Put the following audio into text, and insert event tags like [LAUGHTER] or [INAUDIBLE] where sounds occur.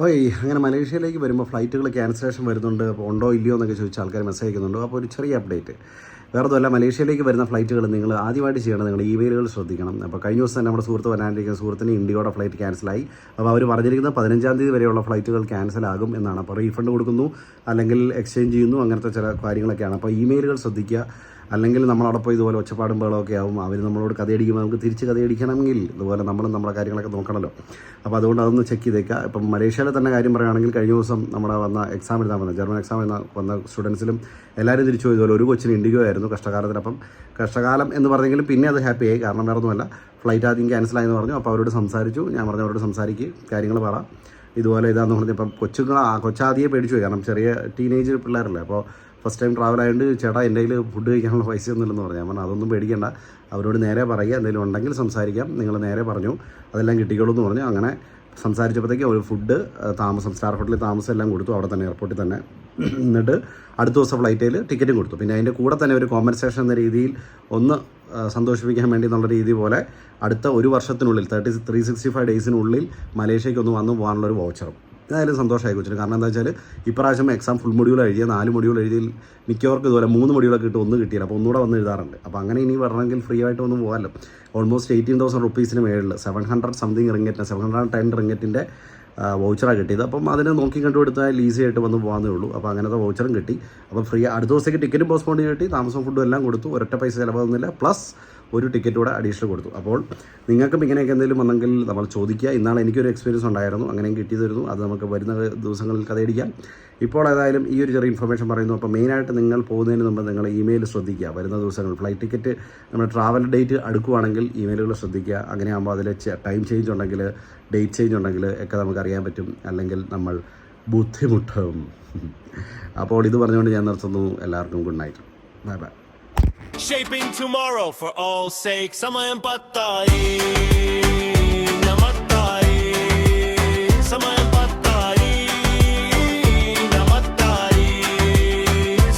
ഓയ് അങ്ങനെ മലേഷ്യയിലേക്ക് വരുമ്പോൾ ഫ്ലൈറ്റുകൾ ക്യാൻസലേഷൻ വരുന്നുണ്ട്. അപ്പോൾ ഉണ്ടോ ഇല്ലയോ എന്നൊക്കെ ചോദിച്ച ആൾക്കാർ മെസ്സേജ് അയക്കുന്നുണ്ട്. അപ്പോൾ ഒരു ചെറിയ അപ്ഡേറ്റ് വേറെ ഒന്നുമല്ല മലേഷ്യയിലേക്ക് വരുന്ന ഫ്ലൈറ്റുകൾ നിങ്ങൾ ആദ്യമായിട്ട് ചെയ്യണം. നിങ്ങൾ ഇമെയിലുകൾ ശ്രദ്ധിക്കണം. അപ്പോൾ കഴിഞ്ഞ ദിവസം തന്നെ നമ്മുടെ സുഹൃത്ത് വരാനിരിക്കുന്ന സുഹൃത്തിന് ഇന്ത്യയുടെ ഫ്ലൈറ്റ് ക്യാൻസലായി അപ്പോൾ അവർ പറഞ്ഞിരിക്കുന്നത് പതിനഞ്ചാം തീയതി വരെയുള്ള ഫ്ലൈറ്റുകൾ ക്യാൻസൽ ആകും എന്നാണ്. അപ്പോൾ റീഫണ്ട് കൊടുക്കുന്നു അല്ലെങ്കിൽ എക്സ്ചേഞ്ച് ചെയ്യുന്നു അങ്ങനത്തെ ചില കാര്യങ്ങളൊക്കെയാണ്. അപ്പോൾ ഇമെയിലുകൾ ശ്രദ്ധിക്കുക. അല്ലെങ്കിൽ നമ്മളവിടെ പോയി ഇതുപോലെ ഒച്ചപ്പാടും ബഹളമൊക്കെ ആവും. അവർ നമ്മളോട് കഥയടിക്കുമ്പോൾ നമുക്ക് തിരിച്ച് കഥയടിക്കണമെങ്കിൽ ഇതുപോലെ നമ്മളും നമ്മുടെ കാര്യങ്ങളൊക്കെ നോക്കണമല്ലോ അപ്പോൾ അതുകൊണ്ട് അതൊന്ന് ചെക്ക് ചെയ്തേക്കുക ഇപ്പം മലേഷ്യയിലെ തന്നെ കാര്യം പറയുകയാണെങ്കിൽ കഴിഞ്ഞ ദിവസം നമ്മുടെ വന്ന എക്സാം എഴുതാൻ വന്ന ജർമ്മൻ എക്സാം എഴുതാൻ വന്ന സ്റ്റുഡൻസിലും എല്ലാവരും തിരിച്ചു പോയി ഇതുപോലെ ഒരു കൊച്ചിന് ഇൻഡിഗോ ആയിരുന്നു കഷ്ടകാലത്തിന്. അപ്പം കഷ്ടകാലം എന്ന് പറഞ്ഞെങ്കിലും പിന്നെ അത് ഹാപ്പി ആയി. കാരണം വേറെ ഒന്നുമല്ല ഫ്ലൈറ്റ് ആദ്യം ക്യാൻസലായെന്ന് പറഞ്ഞു. അപ്പോൾ അവരോട് സംസാരിച്ചു. ഞാൻ പറഞ്ഞു അവരോട് സംസാരിക്കുക കാര്യങ്ങൾ പറ. ഇതുപോലെ ഇതാന്ന് പറഞ്ഞപ്പം കൊച്ചുങ്ങൾ കൊച്ചാദിയെ പേടിച്ചു പോയി. കാരണം ചെറിയ ടീനേജ് പിള്ളേരല്ലേ. അപ്പോൾ ഫസ്റ്റ് ടൈം ട്രാവൽ ആയതുകൊണ്ട് ചേട്ടാ എന്റെ കയ്യിൽ ഫുഡ് കഴിക്കാനുള്ള പൈസ ഒന്നുമില്ലെന്ന് പറഞ്ഞു. ഞാൻ അതൊന്നും പേടിക്കേണ്ട. അവരോട് നേരെ പറയുക. എന്തെങ്കിലും ഉണ്ടെങ്കിൽ സംസാരിക്കാം. നിങ്ങൾ നേരെ പറഞ്ഞു. അതെല്ലാം കിട്ടിക്കോളൂ എന്ന് പറഞ്ഞു. അങ്ങനെ സംസാരിച്ചപ്പോഴത്തേക്ക് ഒരു ഫുഡ് താമസം സ്റ്റാർ ഹോട്ടലിൽ താമസം എല്ലാം കൊടുത്തു. അവിടെ തന്നെ എയർപോർട്ടിൽ തന്നെ. എന്നിട്ട് അടുത്ത ദിവസം ഫ്ലൈറ്റിൽ ടിക്കറ്റും കൊടുത്തു. പിന്നെ അതിന്റെ കൂടെ തന്നെ ഒരു കോമ്പൻസേഷൻ എന്ന രീതിയിൽ ഒന്ന് സന്തോഷിപ്പിക്കാൻ വേണ്ടി എന്നുള്ള രീതി പോലെ അടുത്ത ഒരു വർഷത്തിനുള്ളിൽ തേർട്ടി ത്രീ സിക്സ്റ്റി ഫൈവ് ഡേയ്സിനുള്ളിൽ മലേഷ്യയ്ക്ക് ഒന്ന് വന്ന് പോകാനുള്ളൊരു വൗച്ചറും എന്തായാലും സന്തോഷമായി കൊച്ചിന്. കാരണം എന്താ വെച്ചാൽ ഇപ്രാവശ്യം എക്സാം ഫുൾ മൊഡ്യൂൾ എഴുതിയ നാല് മൊഡ്യൂൾ എഴുതിയിൽ മിക്കവർക്ക് ഇതുപോലെ മൂന്ന് മൊഡ്യൂളൊക്കെ കിട്ടും ഒന്ന് കിട്ടിയില്ല. അപ്പോൾ ഒന്നുകൂടെ വന്ന് എഴുതാറുണ്ട്. അപ്പോൾ അങ്ങനെ ഇനി വരണമെങ്കിൽ ഫ്രീ ആയിട്ട് ഒന്ന് പോകാമല്ലോ. ഓൾമോസ്റ്റ് എയ്റ്റീൻ തൗസൻഡ് റുപ്പീസിന് മേളിൽ സെവൻ ഹൺഡ്രഡ് സംതിങ് റിംഗറ്റിന് സെവൻ ഹൺഡ്രഡ് ടെൻ റിംഗറ്റിന്റെ വൗച്ചറാണ് കിട്ടിയത്. അപ്പം അതിനെ നോക്കി കണ്ടുപിടുത്താൽ ഈസി ആയിട്ട് വന്ന് പോകാന്നേ ഉള്ളൂ. അപ്പോൾ അങ്ങനത്തെ വൗച്ചറും കിട്ടി. അപ്പോൾ ഫ്രീ അടുത്ത ദിവസത്തേക്ക് ടിക്കറ്റും പോസ്റ്റ്പോൺ കിട്ടി. താമസം ഫുഡും എല്ലാം കൊടുത്തു. ഒരൊറ്റ പൈസ ചിലവാകുന്നില്ല. പ്ലസ് ഒരു ടിക്കറ്റ് കൂടെ അഡീഷണൽ കൊടുത്തു. അപ്പോൾ നിങ്ങൾക്കും ഇങ്ങനെയൊക്കെ എന്തെങ്കിലും വന്നെങ്കിൽ നമ്മൾ ചോദിക്കുക. ഇന്നാൾ എനിക്കൊരു എക്സ്പീരിയൻസ് ഉണ്ടായിരുന്നു. അങ്ങനെയും കിട്ടിയതായിരുന്നു. അത് നമുക്ക് വരുന്ന ദിവസങ്ങളിൽ കഥയടിക്കാം. ഇപ്പോൾ ഏതായാലും ഈ ഒരു ചെറിയ ഇൻഫർമേഷൻ പറയുന്നു. അപ്പോൾ മെയിനായിട്ട് നിങ്ങൾ പോകുന്നതിന് മുമ്പ് നിങ്ങൾ ഇമെയിൽ ശ്രദ്ധിക്കുക. വരുന്ന ദിവസങ്ങൾ ഫ്ലൈറ്റ് ടിക്കറ്റ് നമ്മുടെ ട്രാവൽ ഡേറ്റ് അടുക്കുവാണെങ്കിൽ ഇമെയിലുകൾ ശ്രദ്ധിക്കുക. അങ്ങനെയാകുമ്പോൾ അതിൽ ടൈം ചേഞ്ച് ഉണ്ടെങ്കിൽ ഡേറ്റ് ചേഞ്ച് ഉണ്ടെങ്കിൽ ഒക്കെ നമുക്ക് അറിയാൻ പറ്റും. അല്ലെങ്കിൽ നമ്മൾ ബുദ്ധിമുട്ടും. [LAUGHS] അപ്പോൾ ഇത് പറഞ്ഞുകൊണ്ട് ഞാൻ നിർത്തുന്നു. എല്ലാവർക്കും good night bye bye shaping tomorrow for all sakes. Ama en battalion.